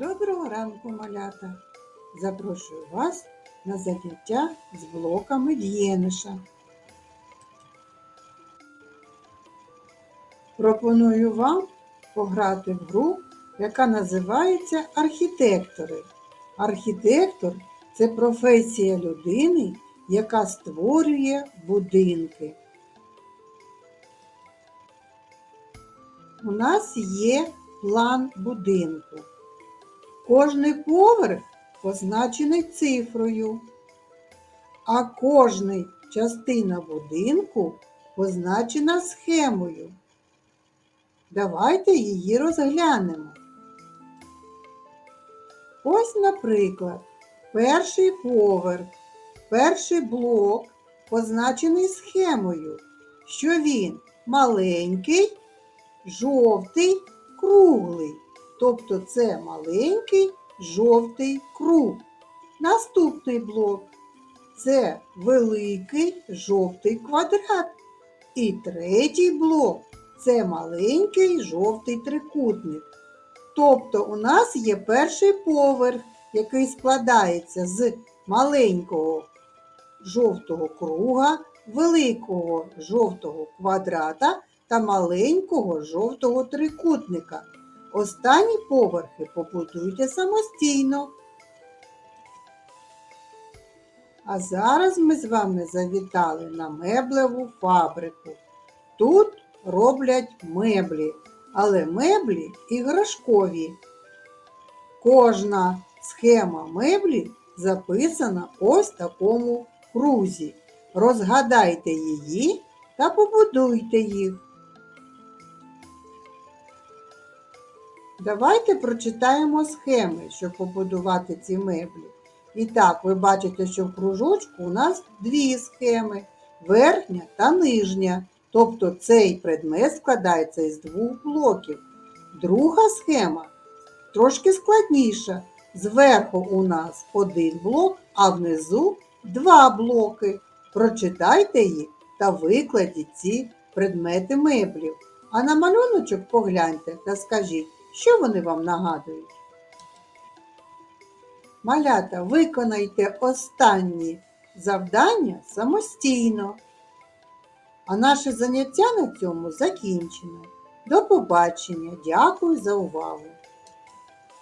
Доброго ранку, малята! Запрошую вас на заняття з блоками Д'єниша. Пропоную вам пограти в гру, яка називається архітектори. Архітектор це професія людини, яка створює будинки. У нас є план будинку. Кожний поверх позначений цифрою, а кожна частина будинку позначена схемою. Давайте її розглянемо. Ось, наприклад, перший поверх, перший блок позначений схемою, що він маленький, жовтий, круглий. Тобто це маленький жовтий круг. Наступний блок це великий жовтий квадрат. І третій блок це маленький жовтий трикутник. Тобто у нас є перший поверх, який складається з маленького жовтого круга, великого жовтого квадрата та маленького жовтого трикутника. Останні поверхи побудуйте самостійно. А зараз ми з вами завітали на меблеву фабрику. Тут роблять меблі, але меблі іграшкові. Кожна схема меблі записана ось в такому крузі. Розгадайте її та побудуйте їх. Давайте прочитаємо схеми, щоб побудувати ці меблі. І так, ви бачите, що в кружочку у нас дві схеми верхня та нижня. Тобто цей предмет складається із двох блоків. Друга схема трошки складніша. Зверху у нас один блок, а внизу два блоки. Прочитайте їх та викладіть ці предмети меблів. А на малюночок погляньте та скажіть, що вони вам нагадують? Малята, виконайте останні завдання самостійно. А наше заняття на цьому закінчено. До побачення. Дякую за увагу!